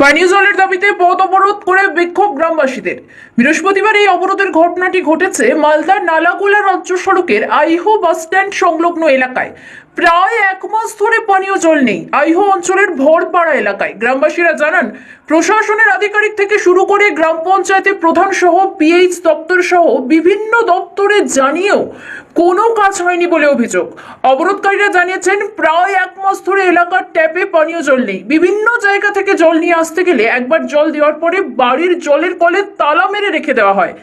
পানীয় দাবিতে পথ অবরোধ করে বিক্ষোভ গ্রামবাসীদের। বৃহস্পতিবার এই অবরোধের ঘটনাটি ঘটেছে মালদার নালাগোলা রাজ্য সড়কের আইহো বাসস্ট্যান্ড সংলগ্ন এলাকায়। প্রায় এক মাস ধরে পানীয় জল নেই। আইহো অঞ্চলের ভরপাড়া এলাকায়। গ্রামবাসীরা জানান, প্রশাসনের আধিকারিক থেকে শুরু করে গ্রাম পঞ্চায়েতের প্রধান সহ পিএইচ দপ্তর সহ বিভিন্ন দপ্তরে জানিয়েও কোনো কাজ হয়নি বলে অভিযোগ। অবরোধকারীরা জানিয়েছেন, প্রায় এক মাস ধরে এলাকার ট্যাপে পানীয় জল নেই। বিভিন্ন জায়গা থেকে জল নিয়ে আসতে গেলে একবার জল দেওয়ার পরে বাড়ির জলের কলে তালা মেরে রেখে দেওয়া হয়।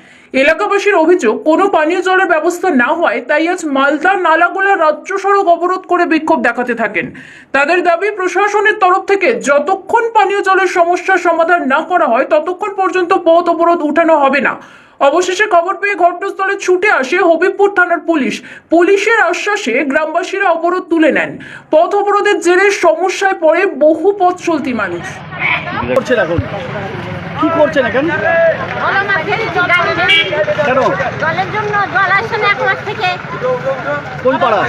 এলাকাবাসীর অভিযোগ, কোনো পানীয় জলের ব্যবস্থা না হয় তাই আজ মালদা নালাগোলা রাজ্য সড়ক অবরোধ করে বিক্ষোভ দেখাতে থাকেন। তাদের দাবি, প্রশাসনের তরফ থেকে যতক্ষণ পানীয় জলের সমস্যার সমাধান না করা হয়, ততক্ষণ পর্যন্ত পথ অবরোধ উঠানো হবে না। অবশেষে খবর পেয়ে ঘটনাস্থলে ছুটে আসে হবিবপুর থানার পুলিশ। পুলিশের আশ্বাসে গ্রামবাসীরা অবরোধ তুলে নেন। পথ অবরোধের জেরে সমস্যায় পড়ে বহু পথ চলতি মানুষ। কি করছেন এখন। কেন? জলের জন্য জল আসছে না এক মাস থেকে। কোন পাড়া।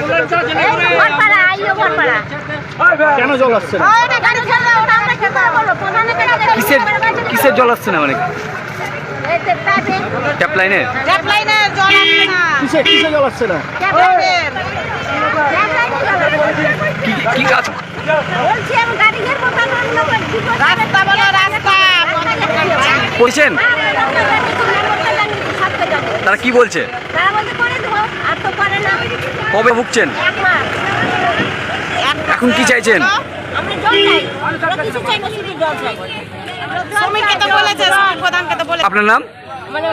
কেন জল আসছে না? কিসের কিসের জল আসছে না মানে? এই তো পাইপে, ট্যাপ লাইনের ট্যাপ লাইনে জল আসছে না। কিসে কিসে জল আসছে না? ট্যাপ লাইনে, ট্যাপ লাইনে জল আসছে। কি কি কাজ? বলছি আমি গাড়ি ঘের প্রধান অন্য করে কি করতে হবে? রাস্তা বলো রাস্তা করছেন। তারা কি বলছে। কবে ভুগছেন? এখন কি চাইছেন? আপনার নাম? মানে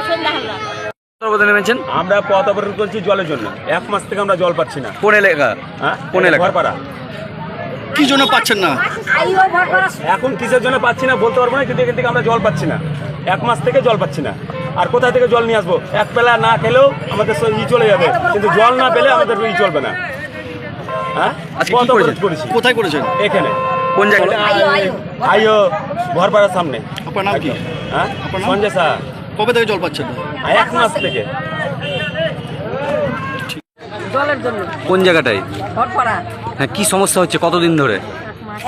আমরা পথ অবরোধ করছি জলের জন্য। এক মাস থেকে আমরা জল পাচ্ছি না। কোন এলাকা? হ্যাঁ? কোন এলাকা? ঘরপাড়া। কি জন্য পাচ্ছেন না? এখন কিসের জন্য পাচ্ছি না বলতে পারব না কিন্তু এখান থেকে আমরা জল পাচ্ছি না। এক মাস থেকে জল পাচ্ছি না। আর কোথা থেকে জল নিয়ে আসব? এক বেলা না খেলেও আমাদের ই চলে যাবে। কিন্তু জল না পেলে আমাদের ই চলবে না। হ্যাঁ? করেছি? কোথায় করেছেন? এখানে। কোন জায়গায়? আইও, সামনে। আপনার নাম কি? হ্যাঁ? সঞ্জয় কবে থেকে জল পাচ্ছেন? এক মাস থেকে। জলের জন্য। কোন জায়গাটায়? হ্যাঁ কি সমস্যা হচ্ছে কতদিন ধরে?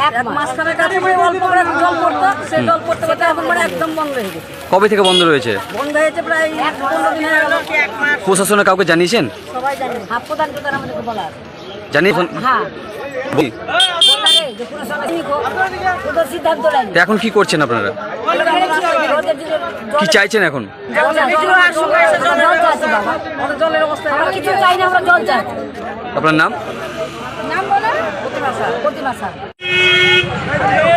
এক মাঝখানের কাছে মানে অল্প করে জল পড়তো সেই জল পড়তে পড়তে এখন মানে একদম বন্ধ হয়ে গেছে। কবে থেকে বন্ধ রয়েছে? বন্ধ হয়েছে প্রায় পনেরো দিন হয়ে গেল। প্রশাসনে কাউকে জানিয়েছেন? সবাই জানে হাফ প্রধান প্রধান আমাদেরকে বলা জানিয়েছেন হ্যাঁ। এখন কি করছেন আপনারা? কি চাইছেন এখন? আপনার নাম? Hey!